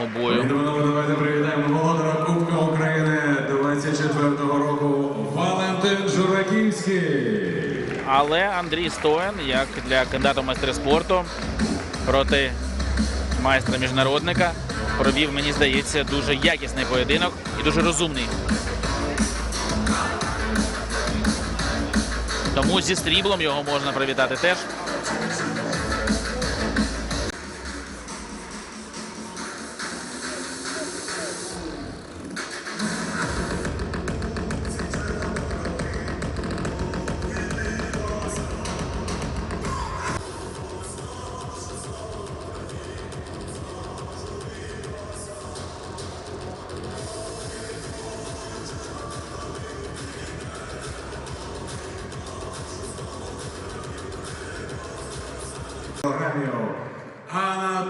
фінального бою. Тому давайте привітаємо володара Кубка України 24-го року Валентин Жураківський. Але Андрій Стоян, як для кандидата в майстри спорту проти майстра міжнародника, провів, мені здається, дуже якісний поєдинок і дуже розумний. Тому зі стріблом його можна привітати теж.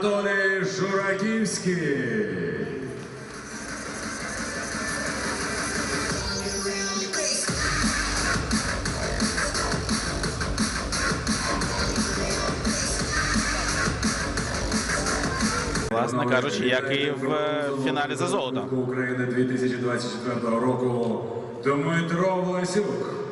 Анатолій Жураківський. Власне кажучи, як і в фіналі за золото. України 2024 року Дмитро Власюк.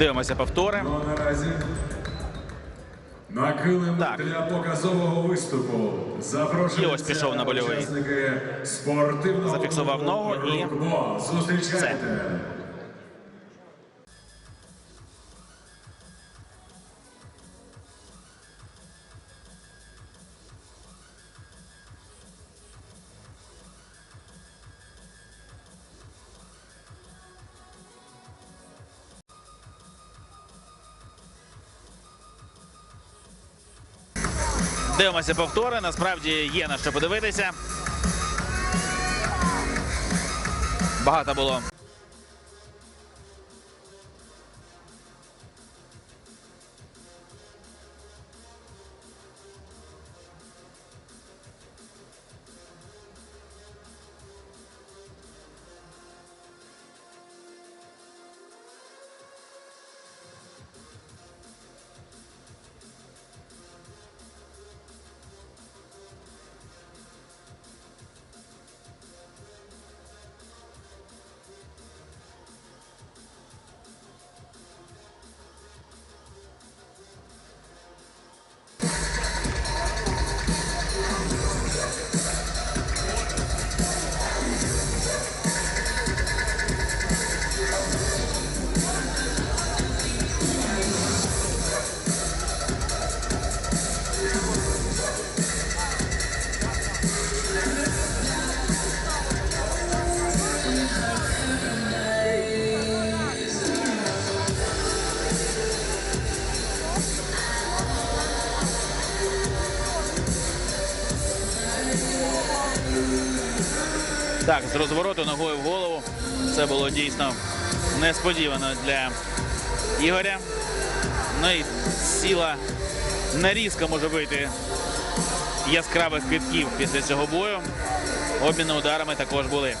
Дивимося повтори. Ну наразі на килим Так. для показового виступу І ось пішов на больовий. Зафіксував ногу і «Рукбо». Дивимося повтори. Насправді є на що подивитися. Багато було. Так, з розвороту ногою в голову. Це було дійсно несподівано для Ігоря. Ну і сіла нарізка може вийти яскравих квітків після цього бою. Обміни ударами також були.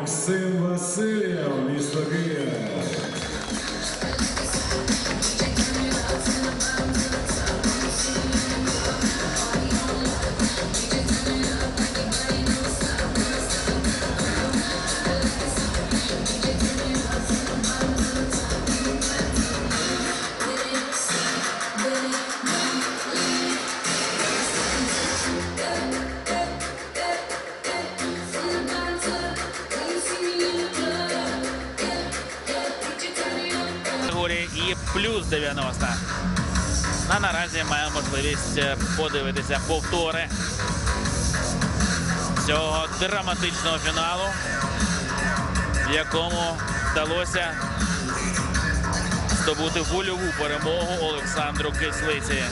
Максим Васильєв, місто Київ. Плюс 90. А наразі маємо можливість е, подивитися повтори цього драматичного фіналу, в якому вдалося здобути вольову перемогу Олександру Кислиці.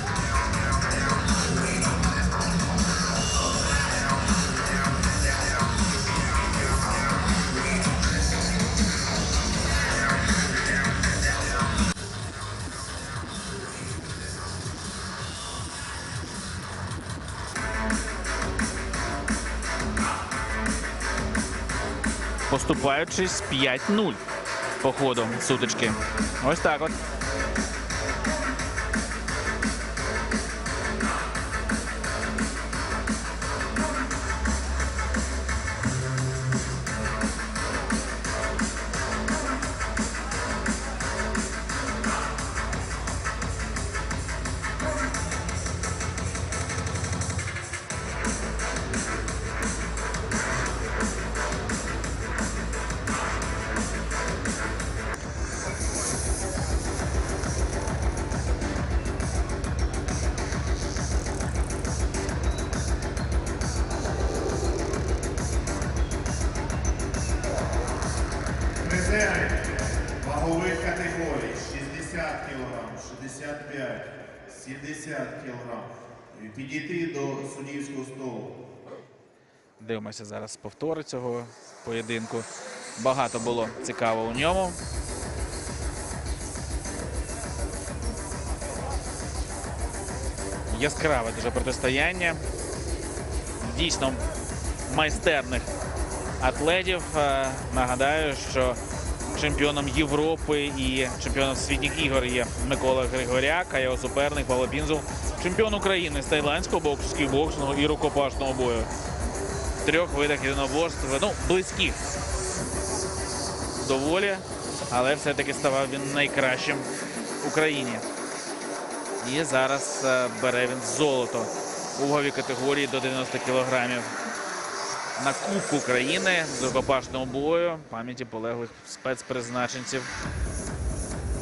Поступаючись 5-0 по ходу сутички. Ось так от. Призери вагових категорій 60 кг, 65, 70 кг. Підійти до суддівського столу. Дивимося зараз повтори цього поєдинку. Багато було цікаво у ньому. Яскраве дуже протистояння. Дійсно майстерних атлетів. Е, Нагадаю, що чемпіоном Європи і чемпіоном світніх ігор є Микола Григоряк, а його суперник Павло Пінзул. Чемпіон України з тайландського боксу, кікбоксингу і рукопашного бою трьох видах єдиноборств, ну, близьких доволі, але все-таки ставав він найкращим в Україні. І зараз е, бере він золото у ваговій категорії до 90 кілограмів. На Кубку України з рукопашного бою пам'яті полеглих спецпризначенців